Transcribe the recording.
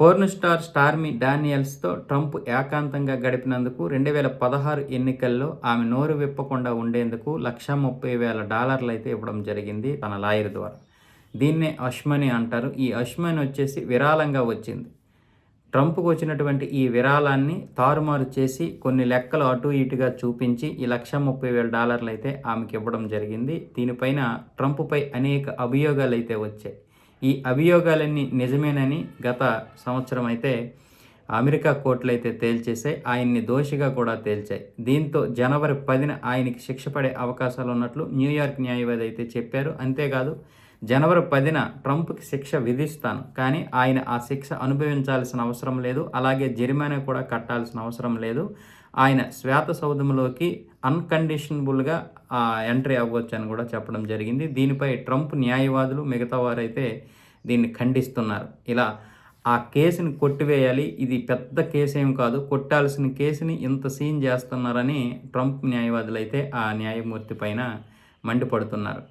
Porn star Stormy డానియల్స్తో Trump ఏకాంతంగా గడిపినందుకు రెండు వేల పదహారు ఎన్నికల్లో ఆమె నోరు విప్పకుండా ఉండేందుకు లక్ష ముప్పై వేల డాలర్లు అయితే ఇవ్వడం జరిగింది తన లాయర్ ద్వారా. దీన్నే అష్మని అంటారు. ఈ అష్మని వచ్చేసి విరాళంగా వచ్చింది. ట్రంప్కు వచ్చినటువంటి ఈ విరాళాన్ని తారుమారు చేసి కొన్ని లెక్కలు అటు ఇటుగా చూపించి ఈ లక్ష ముప్పై వేల డాలర్లు అయితే ఆమెకి ఇవ్వడం జరిగింది. దీనిపైన ట్రంప్పై అనేక అభియోగాలు అయితే వచ్చాయి. ఈ అభియోగాలన్నీ నిజమేనని గత సంవత్సరం అయితే అమెరికా కోర్టులు అయితే తేల్చేసాయి ఆయన్ని దోషిగా కూడా తేల్చాయి. దీంతో జనవరి పదిన ఆయనకి శిక్ష పడే అవకాశాలు ఉన్నట్లు న్యూయార్క్ న్యాయవాది అయితే చెప్పారు. అంతేకాదు జనవరి పదిన ట్రంప్కి శిక్ష విధిస్తాను. కానీ ఆయన ఆ శిక్ష అనుభవించాల్సిన అవసరం లేదు. అలాగే జరిమానా కూడా కట్టాల్సిన అవసరం లేదు. ఆయన శ్వేత సౌధంలోకి అన్కండిషనబుల్గా ఎంట్రీ అవ్వచ్చు అని కూడా చెప్పడం జరిగింది. దీనిపై ట్రంప్ న్యాయవాదులు మిగతా వారైతే దీన్ని ఖండిస్తున్నారు. ఇలా ఆ కేసుని కొట్టివేయాలి. ఇది పెద్ద కేసు ఏం కాదు. కొట్టాల్సిన కేసుని ఇంత సీన్ చేస్తున్నారని ట్రంప్ న్యాయవాదులు అయితే ఆ న్యాయమూర్తి పైన మండిపడుతున్నారు.